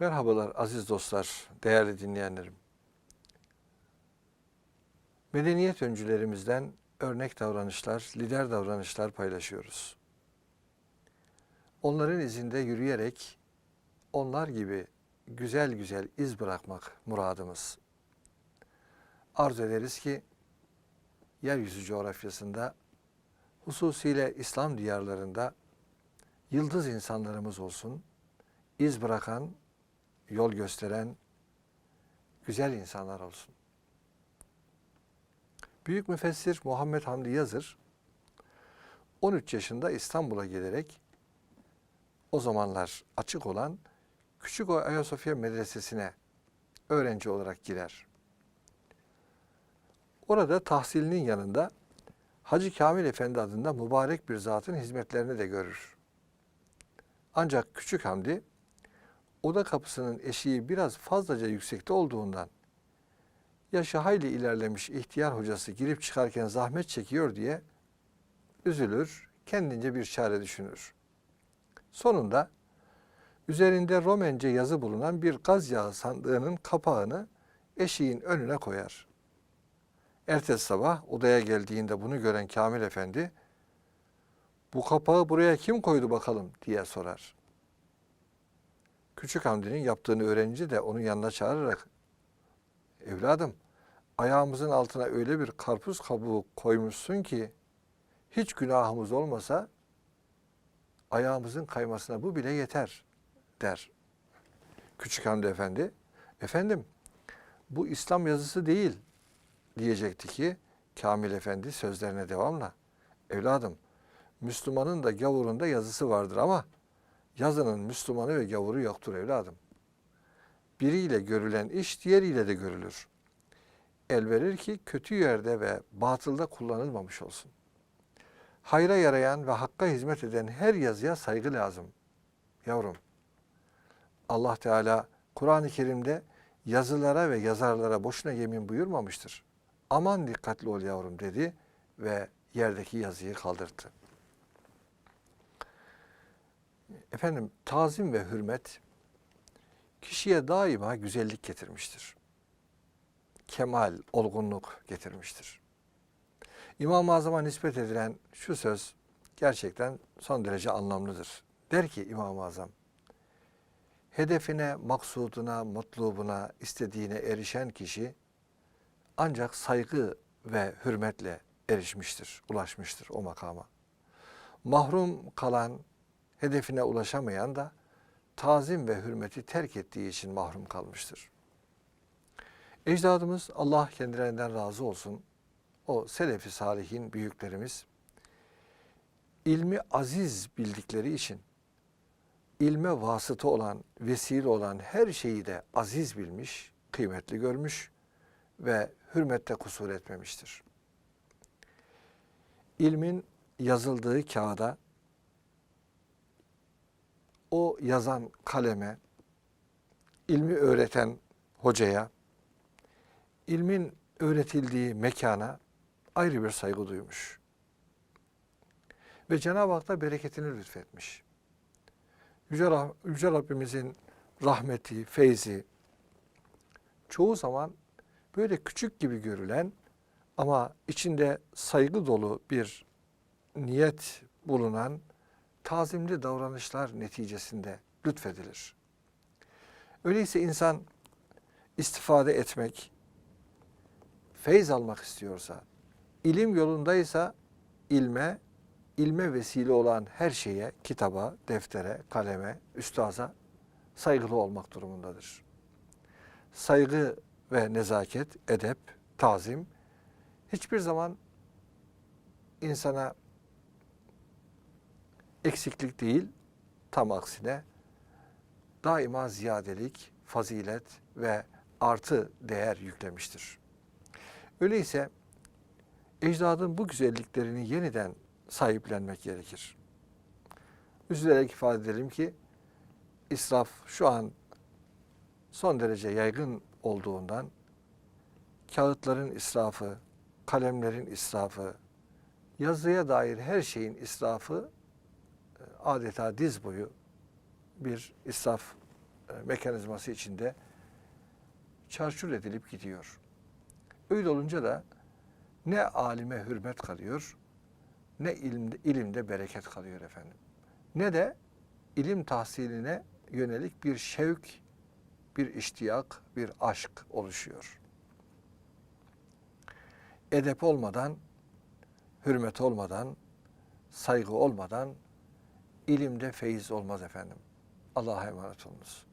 Merhabalar aziz dostlar, değerli dinleyenlerim. Medeniyet öncülerimizden örnek davranışlar, lider davranışlar paylaşıyoruz. Onların izinde yürüyerek onlar gibi güzel güzel iz bırakmak muradımız. Arzu ederiz ki yeryüzü coğrafyasında hususiyle İslam diyarlarında yıldız insanlarımız olsun, iz bırakan, yol gösteren güzel insanlar olsun. Büyük müfessir Muhammed Hamdi Yazır 13 yaşında İstanbul'a gelerek o zamanlar açık olan Küçük Ayasofya Medresesi'ne öğrenci olarak girer. Orada tahsilinin yanında Hacı Kamil Efendi adında mübarek bir zatın hizmetlerini de görür. Ancak Küçük Hamdi oda kapısının eşiği biraz fazlaca yüksekte olduğundan yaşı hayli ilerlemiş ihtiyar hocası girip çıkarken zahmet çekiyor diye üzülür, kendince bir çare düşünür. Sonunda üzerinde Romence yazı bulunan bir gaz yağı sandığının kapağını eşiğin önüne koyar. Ertesi sabah odaya geldiğinde bunu gören Kamil Efendi, bu kapağı buraya kim koydu bakalım diye sorar. Küçük Hamdi'nin yaptığını öğrenince de onun yanına çağırarak, evladım ayağımızın altına öyle bir karpuz kabuğu koymuşsun ki hiç günahımız olmasa ayağımızın kaymasına bu bile yeter der. Küçük Hamdi Efendi, efendim bu İslam yazısı değil diyecekti ki Kamil Efendi sözlerine devamla evladım Müslümanın da gavurun da yazısı vardır ama yazının Müslümanı ve gavuru yoktur evladım. Biriyle görülen iş diğeriyle de görülür. El verir ki kötü yerde ve batılda kullanılmamış olsun. Hayra yarayan ve hakka hizmet eden her yazıya saygı lazım. Yavrum, Allah Teala Kur'an-ı Kerim'de yazılara ve yazarlara boşuna yemin buyurmamıştır. Aman dikkatli ol yavrum dedi ve yerdeki yazıyı kaldırdı. Efendim tazim ve hürmet kişiye daima güzellik getirmiştir. Kemal, olgunluk getirmiştir. İmam-ı Azam'a nispet edilen şu söz gerçekten son derece anlamlıdır. Der ki İmam-ı Azam, hedefine, maksuduna, mutlubuna, istediğine erişen kişi ancak saygı ve hürmetle erişmiştir, ulaşmıştır o makama. Mahrum kalan, hedefine ulaşamayan da tazim ve hürmeti terk ettiği için mahrum kalmıştır. Ecdadımız Allah kendilerinden razı olsun. O selefi salihin büyüklerimiz ilmi aziz bildikleri için ilme vasıta olan, vesile olan her şeyi de aziz bilmiş, kıymetli görmüş ve hürmette kusur etmemiştir. İlmin yazıldığı kağıda o yazan kaleme, ilmi öğreten hocaya, ilmin öğretildiği mekana ayrı bir saygı duymuş. Ve Cenab-ı Hak da bereketini lütfetmiş. Yüce, Rab, Yüce Rabbimizin rahmeti, feyzi çoğu zaman böyle küçük gibi görülen ama içinde saygı dolu bir niyet bulunan tazimli davranışlar neticesinde lütfedilir. Öyleyse insan istifade etmek, feyz almak istiyorsa, ilim yolundaysa ilme, ilme vesile olan her şeye, kitaba, deftere, kaleme, üstaza saygılı olmak durumundadır. Saygı ve nezaket, edep, tazim hiçbir zaman insana eksiklik değil, tam aksine daima ziyadelik, fazilet ve artı değer yüklemiştir. Öyleyse ecdadın bu güzelliklerini yeniden sahiplenmek gerekir. Üzülerek ifade edelim ki israf şu an son derece yaygın olduğundan kağıtların israfı, kalemlerin israfı, yazıya dair her şeyin israfı adeta diz boyu bir israf e, mekanizması içinde çarçur edilip gidiyor. Öyle olunca da ne alime hürmet kalıyor, ne ilimde, ilimde bereket kalıyor efendim. Ne de ilim tahsiline yönelik bir şevk, bir iştiyak, bir aşk oluşuyor. Edep olmadan, hürmet olmadan, saygı olmadan ilimde feyiz olmaz efendim. Allah'a emanet olunuz.